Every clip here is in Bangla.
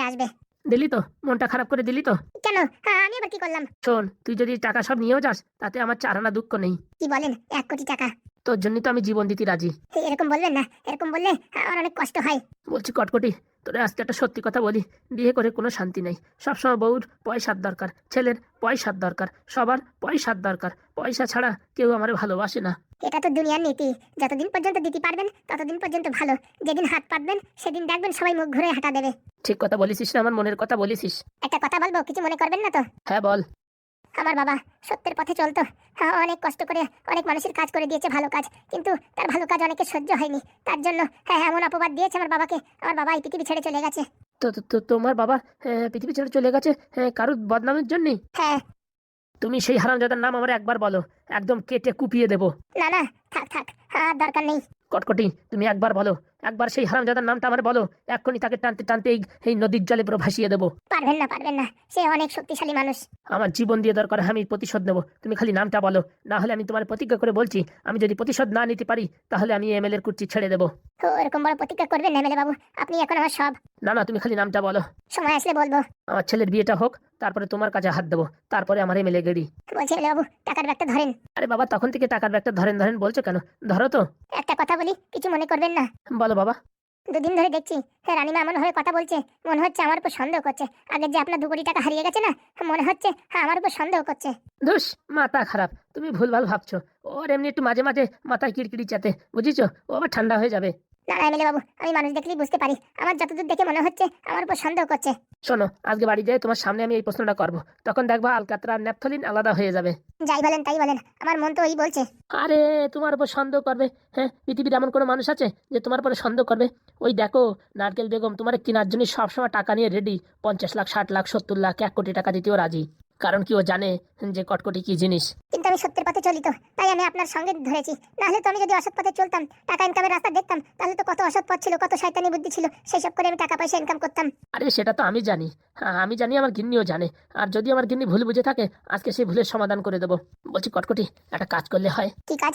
করে আসবে। দিলি তো? মনটা খারাপ করে দিলি তো? কেন? হ্যাঁ, আমি আবার কি করলাম? শোন তুই যদি টাকা সব নিয়েও যাস তাতে আমার চার আনা দুঃখ নেই। কি বলেন? এক কোটি টাকা। তোর জন্যই তো আমি জীবন দিতে রাজি। এরকম বলবেন না? এরকম বললে আমার অনেক কষ্ট হয়। বলছি কটকটি। তোরে আজকে একটা সত্যি কথা বলি বিয়ে করে কোনো শান্তি নেই। সবসময় বউর পয়সার দরকার ছেলের পয়সার দরকার সবার পয়সার দরকার। পয়সা ছাড়া কেউ আমার ভালোবাসে না। এটা তো দুনিয়ার নীতি। যতদিন পর্যন্ত দিতে পারবেন ততদিন পর্যন্ত ভালো। যেদিন হাত পাতবেন সেদিন দেখবেন সবাই মুখ ঘুরে হাঁটা দেবে। ঠিক কথা বলিসিস না আমার মনের কথা বলিসিস একটা কথা বলব কিছু মনে করবেন না তো? হ্যাঁ বল। আমার বাবা সত্যের পথে চলতো। হ্যাঁ, অনেক কষ্ট করে অনেক মানুষের কাজ করে দিয়েছে ভালো কাজ কিন্তু তার ভালো কাজ অনেকে সহ্য হয়নি। তার জন্য হ্যাঁ এমন অপবাদ দিয়েছে আমার বাবাকে। আমার বাবা এই পৃথিবী ছেড়ে চলে গেছে। তো তো- তোমার বাবা হ্যাঁ, পৃথিবী ছেড়ে চলে গেছে হ্যাঁ, কারুর বদনামের জন্যই হ্যাঁ। তুমি সেই হারামজাদার নাম আমার একবার বলো একদম কেটে কুপিয়ে দেবো। না না থাক থাক আর দরকার নেই। কটকটি তুমি একবার বলো একবার সেই হারামজাদার নামটা আমার বলো এক্ষুনি তাকে টানতে টানতে এই নদীর জলে পুরো ভাসিয়ে দেবো। পারবেন না পারবেন না সে অনেক শক্তিশালী মানুষ। আমার জীবন দিয়ে দরকার আমি প্রতিশোধ নেব তুমি খালি নামটা বলো না হলে আমি তোমার প্রতিজ্ঞা করে বলছি আমি যদি প্রতিশোধ না নিতে পারি তাহলে আমি এমএলএ এর কুর্চি ছেড়ে দেবো। তো এরকম বড় প্রতিজ্ঞা করবেন না এমএলএ বাবু আপনি এখন আমার সব। না না তুমি খালি নামটা বলো। সময় আসলে বলব। আমার ছেলের বিয়েটা হোক তারপরে তোমার কাছে হাত দেবো তারপরে আমার এমএলএ গেড়ি। বলছি এমএলএ বাবু টাকার ব্যাগটা ধরেন। আরে বাবা তখন থেকে টাকার ব্যাগটা ধরেন ধরেন বলছো কেন? ধরো তো। একটা কথা বলি কিছু মনে করবেন না। বলো বাবা। দুদিন ধরে দেখছি হ্যাঁ রানিমা এমন হয়ে কথা বলছে মনে হচ্ছে আমার উপর সন্দেহ করছে। আগে যে আপনার দু কোটি টাকা হারিয়ে গেছে না মনে হচ্ছে হ্যাঁ আমার উপর সন্দেহ করছে। ধুস মাথা খারাপ তুমি ভুলভাল ভাবছ। ওর এমনি একটু মাঝে মাঝে মাথায় কিড়কিড়ি চাতে বুঝেছ? ও আবার ঠান্ডা হয়ে যাবে। না না এমএলএ বাবু আমি মানুষ দেখলেই বুঝতে পারি। আমার যতদূর দেখে মনে হচ্ছে আমার উপর সন্দেহ করছে। শোনো আজকে বাড়ি যেয়ে তোমার সামনে আমি এই প্রশ্নটা করব। তখন দেখবা আলকাতরা আর ন্যাপথলিন আলাদা হয়ে যাবে। যাই বলেন তাই বলেন আমার মন তো ওই বলছে। আরে তোমার উপর সন্দেহ করবে হ্যাঁ? পৃথিবীর এমন কোনো মানুষ আছে যে তোমার উপরে সন্দেহ করবে? ওই দেখো নারকেল বেগম তোমার কেনার জন্য সবসময় টাকা নিয়ে রেডি পঞ্চাশ লাখ ষাট লাখ সত্তর লাখ এক কোটি টাকা দিতেও রাজি। কারণ কি ও জানে যে কটকটি কি জিনিস? কিন্তু আমি সত্যের পথে চলি তো তাই আমি আপনার সঙ্গে ধরেছি। নাহলে তো আমি যদি অসৎ পথে চলতাম টাকা ইনকামের রাস্তা দেখতাম তাহলে তো কত অসৎ পথ ছিল কত শয়তানি বুদ্ধি ছিল সেই সব করে আমি টাকা পয়সা ইনকাম করতাম। আরে সেটা তো আমি জানি। হ্যাঁ আমি জানি আমার গিন্নিও জানে। আর যদি আমার গিন্নি ভুল বুঝে থাকে আজকে সেই ভুলের সমাধান করে দেবো। বলছি কটকটি একটা কাজ করলে হয়। কি কাজ?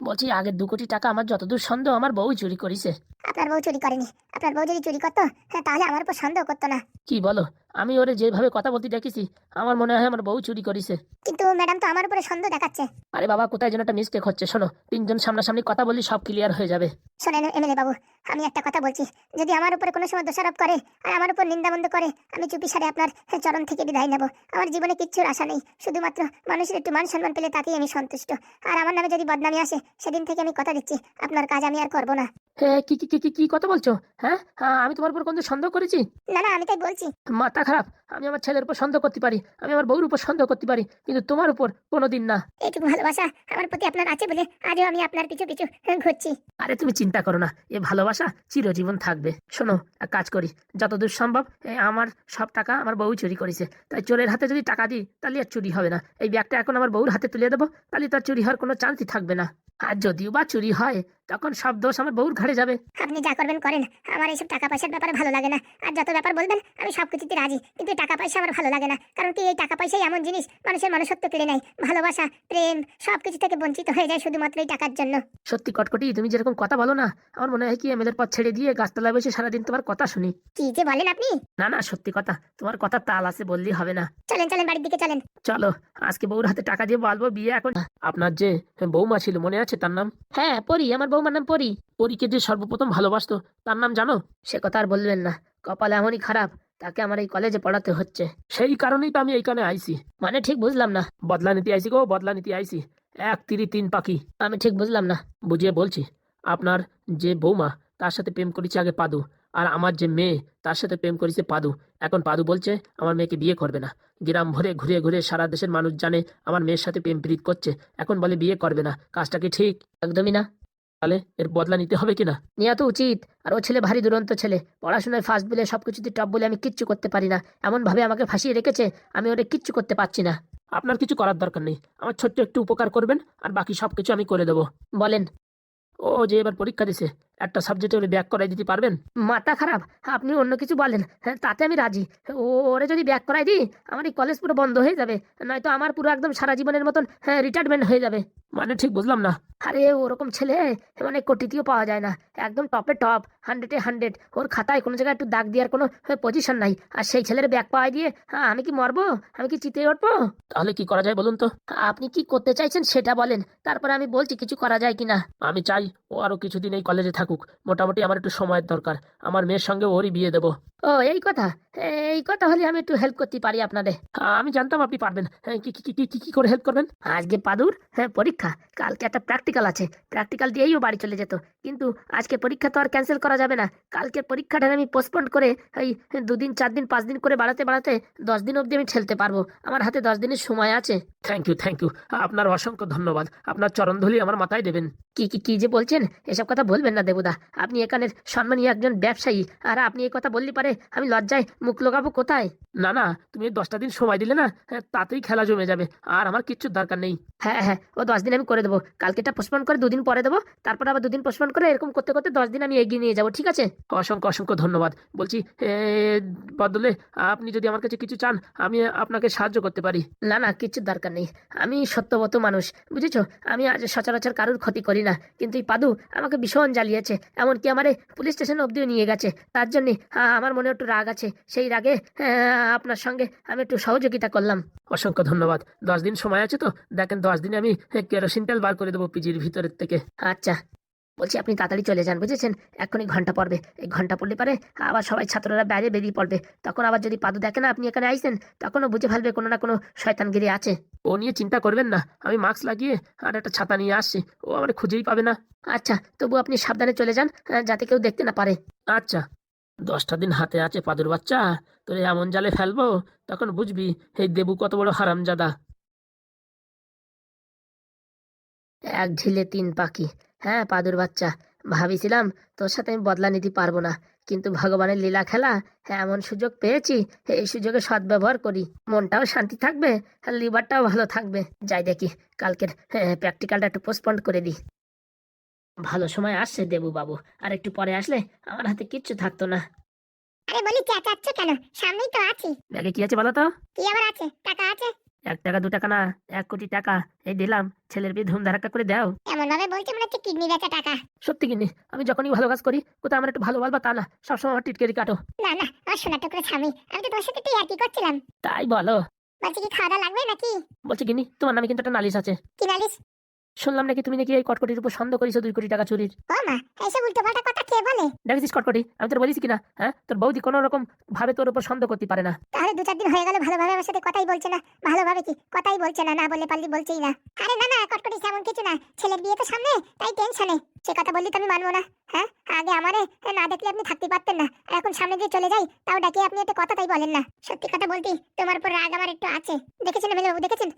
বলছি আগের দু কোটি টাকা আমার যতদূর সন্দেহ আমার বউ চুরি করিছে। আপনার বউ চুরি করেনি। আপনার বউ যদি চুরি করতো হ্যাঁ তাহলে আমার উপর সন্দেহ করতো না। কি বলো? আমি ওরে যেভাবে কথা বলতে দেখেছি আমার মনে হয় আমার বউ চুরি করিছে। কিন্তু ম্যাডাম তো আমার উপরে সন্দেহ দেখাচ্ছে। আরে বাবা কোথায় যেন একটা মিস্টেক হচ্ছে শোনো। তিনজন সামনাসামনি কথা বলি সব ক্লিয়ার হয়ে যাবে। শোনেন এমএলএ বাবু আমি একটা কথা বলছি। যদি আমার উপরে কোনো সময় দোষারোপ করে আর আমার উপর নিন্দাবন্ধ করে আমি চুপি সারে আপনার চরণ থেকে বিদায় নেব। আমার জীবনে কিচ্ছুর আশা নেই। শুধুমাত্র মানুষের একটু মান সম্মান পেলে তাতেই আমি সন্তুষ্ট। আর আমার নামে যদি বদনামি আসে সেদিন থেকে আমি কথা দিচ্ছি। আপনার কাজ আমি আর করব না। হ্যাঁ কি কি কি কি কি কথা বলছো? হ্যাঁ হ্যাঁ, আমি তোমার উপর কোনো সন্দেহ করেছি? না না আমি তাই বলছি। মাথা খারাপ। আমি আমার ছেলের উপর সন্দেহ করতে পারি। আমি আমার বউর উপর সন্দেহ করতে পারি। কিন্তু তোমার উপর কোনোদিন না। এইটুকু ভালোবাসা আমার প্রতি আপনার আছে বলে আজও আমি আপনার পিছু পিছু ঘুরছি। আরে তুমি চিন্তা করো না। এ ভালোবাসা চিরজীবন থাকবে। শোনো এক কাজ করি। যতদূর সম্ভব এ আমার সব টাকা আমার বউ চুরি করেছে। তাই চোরের হাতে যদি টাকা দিই তাহলে আর চুরি হবে না। এই ব্যাগটা এখন আমার বউর হাতে তুলে দেবো তাহলে তার চুরি হওয়ার কোনো চান্সই থাকবে না। আর যদিও বা চুরি হয় তখন সব দোষ আমার বউর ঘাড়ে যাবে। আপনি যা করবেন করেন। আমার এইসব টাকা পয়সার ব্যাপারে ভালো লাগে না। আর যত ব্যাপার বলবেন আমি সব কিছুতে রাজি। কিন্তু এই টাকা পয়সা আমার ভালো লাগে না। কারণ কি এই টাকা পয়সাই এমন জিনিস মানুষের মানুষত্ব কেড়ে নেয়। ভালোবাসা প্রেম সব কিছু থেকে বঞ্চিত হয়ে যায় শুধুমাত্র এই টাকার জন্য। সত্যি কটকটি তুমি যেরকম কথা বলো না আমার মনে হয় কি এমএলএর পথ ছেড়ে দিয়ে গাছতলায় বসে সারাদিন তোমার কথা শুনি। কি যে বলেন আপনি? না না সত্যি কথা তোমার কথা তাল আছে বললেই হবে না। চলেন চলেন বাড়ির দিকে চলেন। চলো আজকে বউর হাতে টাকা দিয়ে বলব বিয়ে এখন। আপনার যে বৌমা ছিল মনে আছে তার নাম? হ্যাঁ পরি আমার বৌমার নাম পরি। পরীকে যে সর্বপ্রথম ভালোবাসতো তার নাম জানো? সে কথা আর বলবেন না। কপাল এমনই খারাপ তাকে আমার এই কলেজে পড়াতে হচ্ছে। সেই কারণেই তো আমি এইখানে আইছি। মানে ঠিক বুঝলাম না। বদলা নীতি আইছি গো বদলা নীতি আইছি। এক তিরি তিন পাখি। আমি ঠিক বুঝলাম না। বুঝিয়ে বলছি আপনার যে বৌমা তার সাথে প্রেম করেছে আগে পাদু। আর আমার যে মেয়ে তার সাথে প্রেম করেছে পাদু। এখন পাদু বলছে আমার মেয়েকে বিয়ে করবে না। গ্রাম ভরে ঘুরে ঘুরে সারা দেশের মানুষ জানে আমার মেয়ের সাথে প্রেম প্রীত করছে। এখন বলে বিয়ে করবে না। কাজটা কি ঠিক? একদমই না। তাহলে এর বদলা নিতে হবে কিনা নেওয়া তো উচিত। আর ও ছেলে ভারী দুরন্ত ছেলে। পড়াশোনায় ফার্স্ট বলে সব কিছুতে টপ বলে আমি কিচ্ছু করতে পারি না। এমনভাবে আমাকে ফাঁসিয়ে রেখেছে আমি ওরে কিচ্ছু করতে পারছি না। আপনার কিছু করার দরকার নেই। আমার ছোট্ট একটু উপকার করবেন আর বাকি সব কিছু আমি করে দেবো। বলেন। ও যে এবার পরীক্ষা দিছে একটা সাবজেক্টে ওরে ব্যাক করাই দিতে পারবেন? মাথা খারাপ আপনি অন্য কিছু বলেন হ্যাঁ তাতে আমি রাজি। ওরে যদি ব্যাক করাই দিই আমার এই কলেজ পুরো বন্ধ হয়ে যাবে নয়তো আমার পুরো একদম সারা জীবনের মতন হ্যাঁ রিটায়ারমেন্ট হয়ে যাবে। মানে ঠিক বুঝলাম না। আরে ওরকম ছেলে মানে কোটিতেও পাওয়া যায় না। একদম টপে টপ হান্ড্রেডে হান্ড্রেড ওর খাতায় কোনো জায়গায় একটু দাগ দেওয়ার কোনো পজিশন নাই। আর সেই ছেলের ব্যাক পাওয়া দিয়ে হ্যাঁ আমি কি মরবো? আমি কি চিতে উঠবো? তাহলে কি করা যায় বলুন তো? আপনি কি করতে চাইছেন সেটা বলেন তারপরে আমি বলছি কিছু করা যায় কিনা। আমি চাই ও আরও কিছুদিন এই কলেজে থাকুক। মোটামুটি আমার একটু সময়ের দরকার। আমার মেয়ের সঙ্গে ওরই বিয়ে দেবো। ও এই কথা? এই কথা হলে আমি একটু হেল্প করতে পারি আপনাদের। আমি জানতাম আপনি পারবেন। হ্যাঁ, কি কি কি- কি কি করে হেল্প করবেন? আজকে পাদুর? হ্যাঁ পরীক্ষা। কালকে একটা প্র্যাকটিক্যাল আছে। প্র্যাকটিক্যাল দিয়েই ও বাড়ি চলে যেত। কিন্তু আজকে পরীক্ষা তো আর ক্যান্সেল করা যাবে না। কালকে পরীক্ষাটা আমি পোস্টপন্ড করে এই দুদিন চার দিন পাঁচ দিন করে বাড়াতে বাড়াতে দশ দিন অবধি আমি ঠেলতে পারব। আমার হাতে দশ দিনের সময় আছে। থ্যাংক ইউ থ্যাংক ইউ আপনার অসংখ্য ধন্যবাদ। আপনার চরণধুলি আমার মাথায় দেবেন। কি কি কি যে বলছেন এসব কথা বলবেন না দেবুদা আপনি এখানের সম্মানীয় একজন ব্যবসায়ী। আর আপনি এই কথা বললে পারে আমি লজ্জায় মুখ লোকাবো কোথায়? না না তুমি দশটা দিন সময় দিলে না হ্যাঁ, তাতেই খেলা জমে যাবে। আর আমার কিচ্ছু দরকার নেই। হ্যাঁ হ্যাঁ ও দশ দিন আমি করে দেবো। কালকেটা পোস্টপন করে দুদিন পরে দেবো। তারপর আবার দুদিন পোস্টপন করে এরকম করতে করতে দশ দিন আমি এগিয়ে নিয়ে যাব ঠিক আছে? অসংখ্য অসংখ্য ধন্যবাদ। বলছি এ, বদলে আপনি যদি আমার কাছে কিছু চান আমি আপনাকে সাহায্য করতে পারি। না না কিচ্ছু দরকার নেই। আমি সত্যবত মানুষ বুঝেছ? আমি আজ সচরাচর কারোর ক্ষতি করি না। কিন্তু এই পাদু আমাকে ভীষণ জ্বালিয়েছে এমনকি আমার পুলিশ স্টেশন অবধিও নিয়ে গেছে। তার জন্যে আমার মনে একটু রাগ আছে। সেই রাগে আহ, আপনার সঙ্গে আমি একটু সহযোগিতা করলাম। অসংখ্য ধন্যবাদ। দশ দিন সময় আছে তো? দেখেন দশ দিনে আমি কেরোসিন তেল বার করে দেবো পিজির ভিতরের থেকে। আচ্ছা। বলছি, আপনি তাড়াতাড়ি চলে যান, বুঝেছেন? এখনই ঘণ্টা পড়বে। এই ঘণ্টা পড়লে পারে আবার সবাই ছাত্ররা বাইরে বেরিয়ে পড়বে। তখন আবার যদি পাদু দেখে না আপনি এখানে আইসেন, তখনও বুঝে ফেলবে কোনো না কোনো শয়তানগিরি আছে। ও নিয়ে চিন্তা করবেন না, আমি মাস্ক লাগিয়ে আর একটা ছাতা নিয়ে আসছি, ও আমার খুঁজেই পাবে না। আচ্ছা তবু আপনি সাবধানে চলে যান যাতে কেউ দেখতে না পারে। আচ্ছা দশটা দিন হাতে আছে পাদুর বাচ্চা, তোরে এমন জালে ফেলব, তখন বুঝবি এই দেবু কত বড় হারামজাদা। এক ঢিলে তিন পাখি হ্যাঁ পাদুর বাচ্চা। ভাবিছিলাম তোর সাথে আমি বদলা নিতে পারব না কিন্তু ভগবানের লীলা খেলা হ্যাঁ এমন সুযোগ পেয়েছি এই সুযোগে সদ্ব্যবহার করি। মনটাও শান্তি থাকবে আর লিভারটাও ভালো থাকবে। যাই দেখি কালকের হ্যাঁ প্র্যাকটিক্যালটা একটু পোস্টপন্ড করে দিই। ভালো সময় আসছে দেবু বাবু আর একটু পরে আসলে আমার হাতে কিচ্ছু থাকতো না। আরে বলি চেঁচাচ্ছ কেন? সামনেই তো আছি। ব্যাগে কি আছে বলো তো? কি আবার আছে? টাকা আছে? এক টাকা দু টাকা না এক কোটি টাকা এই দিলাম ছেলের বিয়ে ধুমধার একটা করে দাও। এমন ভাবে বলছে মনে হচ্ছে কিডনি বেচা টাকা। সত্যি কিনি আমি যখনই ভালো কাজ করি কোথাও আমার একটু ভালো বলবা তা না সবসময় আমার টিটকেরি কাটো। না না আমার সোনা টুকরো স্বামী আমি তো তোর সাথে তুই ইয়ার্কি করছিলাম? তাই বলো। বলছি কি খাওয়া দাওয়া লাগবে নাকি? বলছি কিনি তোমার নামে কিন্তু একটা নালিশ আছে। কি নালিশ? শুনলাম নাকি তুমি নাকি এই কটকটির উপর সন্দেহ করেছ দুই কোটি টাকা চুরির? ও মা কথা কে বলে? দেখেছিস কটকটি? আমি তোর বলিস কিনা? হ্যাঁ? তোর বৌদি কোনো রকম ভাবে তোর উপর সন্দেহ করতে পারে না। তাহলে দু চার দিন হয়ে গেল ভালোভাবে আমার সাথে কথাই বলছে না। ভালোভাবে কি? কথাই বলছে না না বলে পারলি বলছেই না। আরে না না কটকটি তেমন কিছু না। ছেলের বিয়ে তো সামনে তাই টেনশনে সে কথা বললি তো আমি মানবো না। হ্যাঁ? আগে আমারে না দেখলে আপনি থাকতে পারতেন না। আর এখন সামনে দিয়ে চলে যাই তাও ডাকে আপনি একটা কথা তাই বলেন না। সত্যি কথা বলতে তোমার উপর রাগ আমার একটু আছে। দেখেছেন এমএলএ বাবু দেখেছেন?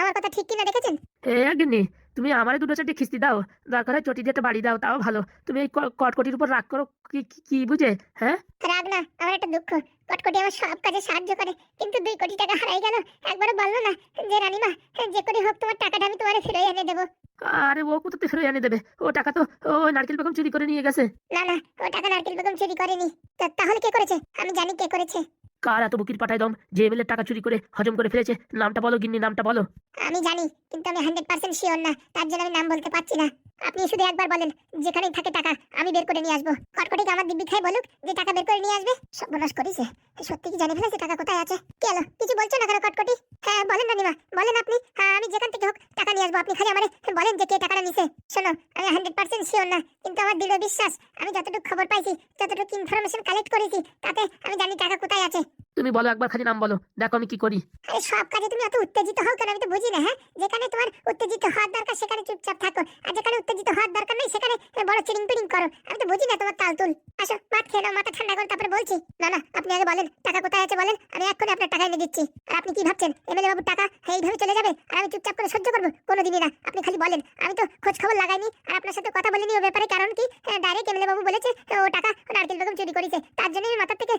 আমার কথা ঠিক কিনা দেখেছেন? এ গিন্নি তুমি আমারে দুটো চারটে খিস্তি দাও। দরকার হয় চটি দিয়ে বাড়ি দাও তাও ভালো। তুমি এই কটকটির উপর রাগ করো কি কি- বুঝে? হ্যাঁ? রাগ না আমার একটা দুঃখ। কটকটি আমার সব কাজে সাহায্য করে কিন্তু দুই কোটি টাকা হারাই গেল একবারও বলল না যে রানীমা যে করে হোক তোমার টাকাটা আমি তোমার ফিরে এনে দেবো। আরে ও কোথাতে ফিরে এনে দেবে? ও টাকা তো ও নারকেল বেগম চুরি করে নিয়ে গেছে। না না ও টাকা নারকেল বেগম চুরি করেনি। তাহলে কে করেছে? আমি জানি কে করেছে। কার এত বুকির পাঠায় দম? যে এমএলএ টাকা চুরি করে হজম করে ফেলেছে। নামটা বলো গিন্নি, নামটা বলো। আমি জানি, কিন্তু আমি হান্ড্রেড পার্সেন্ট শিওর না। তার জন্য আমি নাম বলতে পারছি না। আপনি শুধু একবার বলেন, যেখানেই থাকে টাকা, আমি বের করে নিয়ে আসব। কটকটিকে আমার দিব্যি খাই বলুক, যে টাকা বের করে নিয়ে আসবে সর্বনাশ করেছে। সত্যি কি জানি ফেলেছে, টাকা কোথায় আছে? কি হলো? কিছু বলছো না কেন কটকটি হ্যাঁ বলেন রানিমা বলেন আপনি। হ্যাঁ আমি যেখান থেকে হোক টাকা নিয়ে আসব, আপনি খালি আমারে বলেন যে কে টাকাটা নিছে। শোনো, আমি হান্ড্রেড পার্সেন্ট শিওর না। কিন্তু আমার দৃঢ় বিশ্বাস আমি যতটুকু খবর পাইছি যতটুকু ইনফরমেশন কালেক্ট করেছি তাতে আমি জানি টাকা কোথায় আছে। তুমি বলো একবার খালি নাম বলো দেখো আমি কি করি। আরে সব কাজে তুমি এত উত্তেজিত হও কেন? আমি তো বুঝি না হ্যাঁ? যেখানে তোমার উত্তেজিত হওয়ার দরকার সেখানে চুপচাপ থাকো। আর যেখানে উত্তেজিত হওয়ার দরকার নেই সেখানে বড় চিরিং পিরিং করো। আমি তো বুঝি না তোমার তাল তুল। আসো ভাত খেয়ে নাও মাথা ঠান্ডা করো তারপরে বলছি না না আপনি আগে বলেন টাকা কোথায় আছে বলেন? আমি এক্ষুনি আপনার টাকা এনে দিচ্ছি। আর আপনি কি ভাবছেন? এমএলএ বাবুর টাকা এইভাবে চলে যাবে? আর আমি চুপচাপ করে সহ্য করব? কোনোদিনই না। আপনি খালি বলেন। আমি তো খোঁজ খবর লাগাইনি আর আপনার সাথে কথা বলিনি ও ব্যাপারে কারণ কি ডাইরেক্ট এমএলএ বাবু বলেছে ও টাকা নারকেল বেগম চুরি করেছে। তার জন্য আমি মাথার থেকে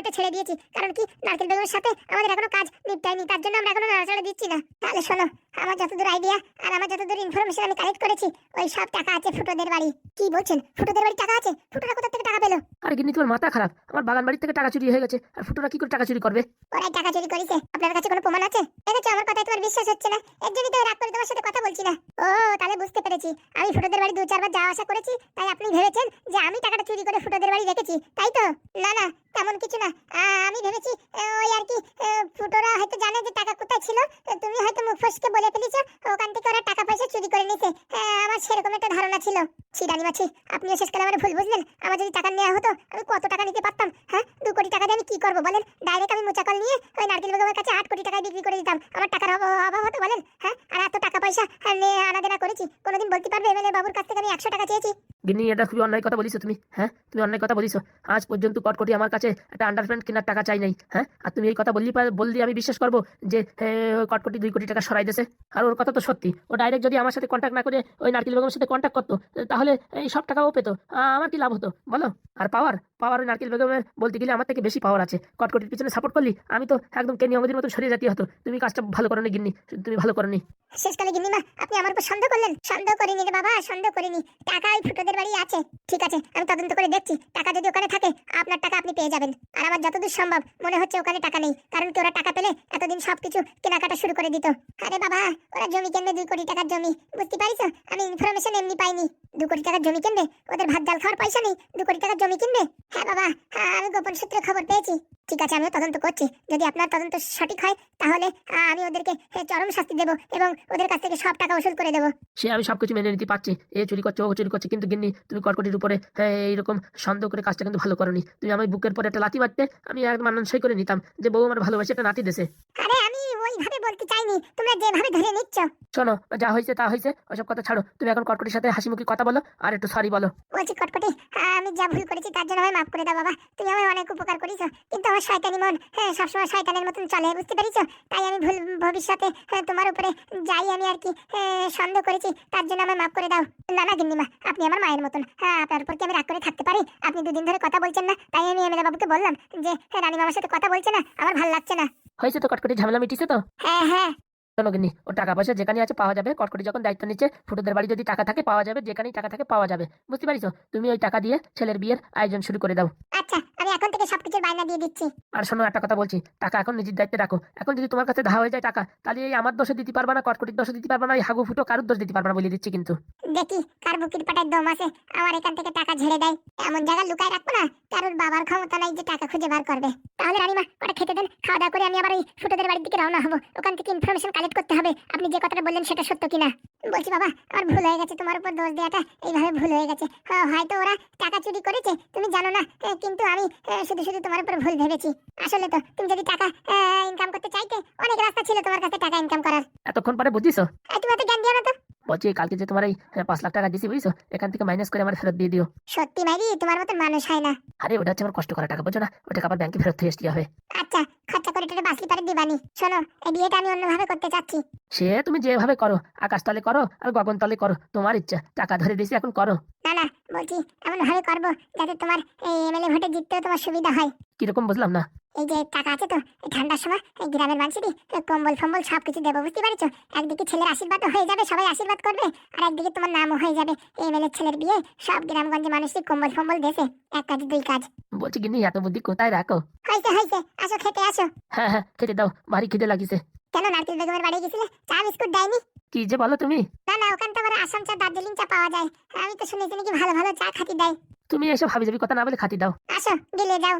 এটা ছেড়ে দিয়েছি। কারণ এমনকি নারকেল বেগমের সাথে আমাদের এখনও কাজ নিপটায়নি তার জন্য আমরা এখনও নাড়াচাড়া দিচ্ছি না। তাহলে শোনো আমার যতদূর আইডিয়া আর আমার যতদূর ইনফরমেশন আমি কালেক্ট করেছি ওই সব টাকা আছে ফুটোদের বাড়ি। কি বলছেন? ফুটোদের বাড়ি টাকা আছে? ফুটোরা কোথা থেকে টাকা পেল? আরে গিন্নি তোমার মাথা খারাপ। আমার বাগান বাড়ি থেকে টাকা চুরি হয়ে গেছে। আর ফুটোরা কি করে টাকা চুরি করবে? ওরাই টাকা চুরি করেছে। আপনার কাছে কোনো প্রমাণ আছে? দেখেছ আমার কথায় তোমার বিশ্বাস হচ্ছে না। এর জন্যই তো রাগ করে তোমার সাথে কথা বলছি না। ও তাহলে বুঝতে পেরেছি। আমি ফুটোদের বাড়ি দু চারবার যাওয়া আসা করেছি তাই আপনি ভেবেছেন যে আমি টাকাটা চুরি করে ফুটোদের বাড়ি রেখেছি, তাই তো? না না, তেমন কিছু না। আমি ভেবেছি ওই আর কি ফুটোরা হয়তো জানে যে টাকা কোথায় ছিল। তুমি হয়তো মুখ বলে ফেলেছো, ওখান থেকে ওরা টাকা পয়সা চুরি করে নিতে আমার সেরকম একটা ধারণা ছিল। ছি রানী মাছি আপনিও শেষকালে আমার ভুল বুঝলেন। আমার যদি টাকা নেওয়া হতো, আমি কত টাকা নিতে পারতাম হ্যাঁ? দু কোটি টাকা দিয়ে আমি কি করব বলেন? ডাইরেক্ট আমি মোচাকল নিয়ে ওই নারকেল বেগমের কাছে আট কোটি টাকায় বিক্রি করে দিতাম। আমার টাকার অভাব হতো বলেন হ্যাঁ? আর এত টাকা পয়সা আনা দেনা করেছি। কোনোদিন বলতে পারবে এমএলএ বাবুর কাছ থেকে আমি একশো টাকা চেয়েছি। গিন্নি, এটা খুবই অন্যায় কথা বলিছো তুমি হ্যাঁ? তুমি অন্যায় কথা বলিছো। আজ পর্যন্ত কটকটি আমার কাছে একটা আন্ডারপ্যান্ট কেনার টাকা চাই নাই হ্যাঁ? আর তুমি এই কথা বললি বললি আমি বিশ্বাস করব যে কটকটি দুই কোটি টাকা সরাই দিয়েছে। আর ওর কথা তো সত্যি। ও ডাইরেক্ট যদি আমার সাথে কন্ট্যাক্ট না করে, ওই নারকেল বেগমের সাথে কন্ট্যাক্ট করতো, তাহলে এই সব টাকাও পেতো। আমার কি লাভ হতো, বলো? আর পাওয়ার পাওয়ার ওই নারকেল বেগমের বলতে গেলে আমার থেকে বেশি পাওয়ার আছে। কটকটির পিছনে সাপোর্ট করলি, আমি তো একদম কেনি আমাদের মতো সরিয়ে জাতীয় হতো। তুমি কাজটা ভালো করনি গিন্নি, তুমি ভালো করনি। শেষকালে গিন্নিমা, আপনি আমার উপর সন্দেহ করলেন? সন্দেহ করিনি রে বাবা, সন্দেহ করিনি। টাকা ওই বাড়ি আছে। ঠিক আছে আমি তদন্ত করে দেখছি। টাকা যদি ওখানে থাকে আপনার টাকা আপনি পেয়ে যাবেন। আর আমার যতদূর সম্ভব মনে হচ্ছে ওখানে টাকা নেই। কারণ কি ওরা টাকা পেলে এতদিন সবকিছু কেনাকাটা শুরু করে দিত। আরে বাবা ওরা জমি কিনবে দুই কোটি টাকার জমি? বুঝতে পারিস আমি ইনফরমেশন এমনি পাইনি। দু কোটি টাকার জমি কিনবে? ওদের ভাত ডাল খাওয়ার পয়সা নেই। দু কোটি টাকার জমি কিনবে? হ্যাঁ বাবা হ্যাঁ, আমি গোপন সূত্রে খবর পেয়েছি। ঠিক আছে আমিও তদন্ত করছি। যদি আপনার তদন্ত সঠিক হয় তাহলে আমি ওদেরকে চরম শাস্তি দেবো এবং ওদের কাছ থেকে সব টাকা উসুল করে দেবো। সে আমি সবকিছু মেনে নিতে পারছি। এ চুরি করছে ও চুরি করছে কিন্তু গিন্নি, তুমি কটকটির উপরে এইরকম সন্দেহ করে কাজটা কিন্তু ভালো করনি। তুমি আমার বুকের পরে একটা লাথি মারতে, আমি এক মানানসই করে নিতাম যে বউ আমার ভালোবাসে, একটা নাতি দেশে আরে আমি ওইভাবে বলতে চাইনি। তোমরা যেভাবে ধরে নিচ্ছ। শোনো যা হয়েছে তা হয়েছে ওসব কথা ছাড়ো। তুমি এখন কটকটির সাথে হাসি মুখে কথা বলো আর একটু সরি বলো। বলছি কটকটি আমি যা ভুল করেছি তার জন্য আমায় মাফ করে দাও বাবা। তুমি আমায় অনেক উপকার করেছ কিন্তু আমার শয়তানি মন হ্যাঁ সবসময় শয়তানের মতন চলে বুঝতে পেরেছ? তাই আমি ভুল ভবিষ্যতে হ্যাঁ, তোমার উপরে যাই আমি আর কি হ্যাঁ, সন্দেহ করেছি তার জন্য আমায় মাফ করে দাও। না না গিন্নিমা আপনি আমার মায়ের মতন। হ্যাঁ আপনার উপর কি আমি রাগ করে থাকতে পারি? আপনি দুদিন ধরে কথা বলছেন না তাই আমি এমএলএ বাবুকে বললাম যে হ্যাঁ, রানী মামার সাথে কথা বলছে না আমার ভালো লাগছে না। হয়েছে তো কটকটি ঝামেলা মিটিছে তো? হ্যাঁ হ্যাঁ। শোনো গিন্নি ও টাকা পয়সা যেখানে আছে পাওয়া যাবে কটকটি যখন দায়িত্ব নিচ্ছে ফুটোদের বাড়ি যদি টাকা থাকে পাওয়া যাবে যেখানেই টাকা থাকে পাওয়া যাবে। বুঝতে পারিস তুমি ওই টাকা দিয়ে ছেলের বিয়ের আয়োজন শুরু করে দাও। আচ্ছা আমি এখন থেকে সবকিছুর বায়না দিয়ে দিচ্ছি। আর শোনো একটা কথা বলছি। টাকা এখন নিজের দায়িত্বে রাখো। এখন যদি তোমার কাছে ধার হয়ে যায় টাকা তাহলে এই আমার দোষে দিতে পারবা না কটকটির দোষে দিতে পারবা না এই হাগু ফুটো কারোর দোষ দিতে পারবা না বলে দিচ্ছি কিন্তু। দেখি কার বুকির পাটায় দম আছে। আমার এখান থেকে টাকা ঝেড়ে দেয়। এমন জায়গা লুকায় রাখব না কারোর বাবার ক্ষমতা নাই যে টাকা খুঁজে বার করবে। তাহলে রানিমা ওটা খেতে দেন খাওয়া দাওয়া করে আমি আবার ওই ফুটোদের বাড়ির দিকে রওনা হব। ওখান থেকে ইনফরমেশন কালেক্ট করতে হবে। আপনি যে কথাটা বললেন সেটা সত্য কিনা? বলছি বাবা আমার ভুল হয়ে গেছে তোমার উপর দোষ দেওয়াটা এইভাবে ভুল হয়ে গেছে। হ্যাঁ, হয়তো ওরা টাকা চুরি করেছে তুমি জানো না। কিন্তু আমি শুধু শুধু তোমার উপর ভুল ভেবেছি। আসলে তো তুমি যদি টাকা ইনকাম করতে চাইতে অনেক রাস্তা ছিল তোমার কাছে টাকা ইনকাম করার। এতক্ষণ পরে বুঝিছো তুমি এত জ্ঞান দিও না তো। বলছি কালকে যে তোমার এই পাঁচ লাখ টাকা দিছি বুঝছ এখান থেকে মাইনাস করে আমার ফেরত দিয়ে দিও। সত্যি মাইরি তোমার মতন মানুষ হয় না। আরে ওটা হচ্ছে আমার কষ্ট করা টাকা বুঝছ না? ওটা আবার ব্যাংকে ফেরত দিয়ে আসতে হবে। আচ্ছা খরচা করে টেটে বাসলি পারে দিবানি। শোনো এই বিয়েটা আমি অন্যভাবে করতে চাচ্ছি। সে তুমি যেভাবে করো আকাশ তলে করো আর গগন তলে করো তোমার ইচ্ছা টাকা ধরে দিয়েছি এখন করো। না না বলছি এমন ভাবে করব যাতে তোমার এমএলএ ভোটে জিততেও তোমার সুবিধা হয়। কীরকম বুঝলাম না। এই যে টাকা আছে তো এই ঠান্ডার সময় এই গ্রামের মানুষেরই কম্বল ফম্বল সব কিছু দেবো বুঝতে পারছ? একদিকে ছেলের আশীর্বাদও হয়ে যাবে সবাই আশীর্বাদ করবে আর একদিকে তোমার নামও হয়ে যাবে এমএলএ ছেলের বিয়ে সব গ্রামগঞ্জে মানুষই কম্বল ফম্বল দেশে এক কাজ দুই কাজ। বলছি কিন্তু এত বুদ্ধি কোথায় রাখো? হয়েছে হয়েছে আসো খেতে আসো। হ্যাঁ হ্যাঁ খেতে দাও ভারী খিদে লাগিছে। কেন নারকেল বেগমের বাড়ি গেছিলে? চা বিস্কুট দেয়নি? কি যে বলো তুমি? না না ওখান তো আবার আসাম চা দার্জিলিং চা পাওয়া যায়। আমি তো শুনেছি নাকি ভালো ভালো চা খাতি দেয়। তুমি এসব হাবি যাবি কথা না বলে খাতি দাও। আসো গেলে যাও।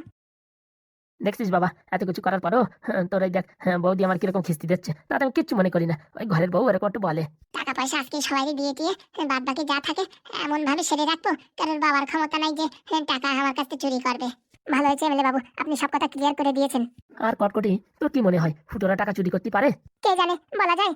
দেখছিস বাবা এত কিছু করার পরও হ্যাঁ, তোর দেখ হ্যাঁ, বৌদি আমার কীরকম খিস্তি দিচ্ছে। তাতে আমি কিচ্ছু মনে করি না। ওই ঘরের বউ এরকম একটু বলে। টাকা পয়সা আজকে সবাই দিয়ে দিয়ে বাদ বাকি যা থাকে এমন ভাবে সেরে রাখব। কারোর বাবার ক্ষমতা নাই যে হ্যাঁ, টাকা আমার কাছে চুরি করবে। ভালো হয়েছে এমএলএ বাবু আপনি সব কথা ক্লিয়ার করে দিয়েছেন। আর কটকটি তোর কি মনে হয় ফুটোরা টাকা চুরি করতে পারে? কে জানে বলা যায়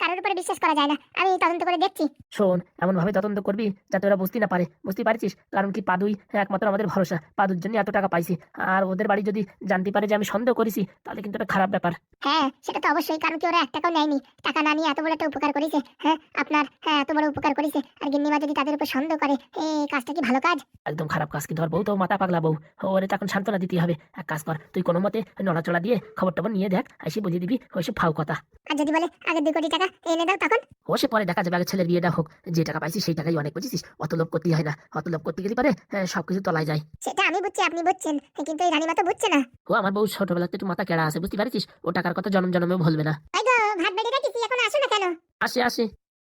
কারোর উপরে বিশ্বাস করা যায় না। আমি তদন্ত করে দেখছি। শোন এমন ভাবে তদন্ত করবি যাতে ওরা বুঝতে না পারে। বুঝতে পারছিস? কারণ কি পাদুই একমাত্র আমাদের ভরসা। পাদুর জন্য এত টাকা পাইছি। আর ওদের বাড়ি যদি জানতে পারে যে আমি সন্দেহ করেছি তাহলে কিন্তু এটা খারাপ ব্যাপার। হ্যাঁ সেটা তো অবশ্যই কারণ কি ওরা এক টাকাও নেয়নি। টাকা না নিয়ে এত বড় একটা উপকার করেছে হ্যাঁ আপনার হ্যাঁ এত বড় উপকার করেছে। আর গিন্নিমা যদি তাদের উপর সন্দেহ করে এই কাজটা কি ভালো কাজ? একদম খারাপ কাজ কিন্তু আর বউ তো মাথা পাগলা বউ। ও ওরে তো এখন সান্ত্বনা দিতে হবে। এক কাজ কর তুই কোনো মতে নড়াচড়া দিয়ে খবর টবর নিয়ে দেখ এসে বুঝিয়ে দিবি ওইসব ফাউ কথা। আর যদি বলে আগে দুই কোটি টাকা এনে দাও তখন? ও সে পরে দেখা যাবে আগে ছেলের বিয়েটা হোক যে টাকা পাইছি সেই টাকাই অনেক বুঝেছিস অত লোভ করতেই হয় না অত লোভ করতে গেলে পারে হ্যাঁ, সবকিছু তলায় যায়। সেটা আমি বুঝছি আপনি বুঝছেন কিন্তু এই রানীমা তো বুঝছে না। ও আমার বউ ছোটবেলাতে একটু মাথা কেড়া আছে বুঝতে পারছিস ও টাকার কথা জন্ম জন্মেও ভুলবে না। ওই গো ভাত বেড়ে রাখিছি এখন আসো না কেন? আসে আসে।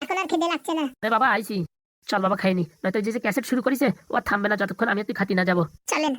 এখন আর খেতে লাগছে না। রে বাবা আইসি। চল বাবা খাইনি নয়তো যে যে ক্যাসেট শুরু করেছে ও থামবে না যতক্ষণ আমি একটু খাতি না যাব। চলেন।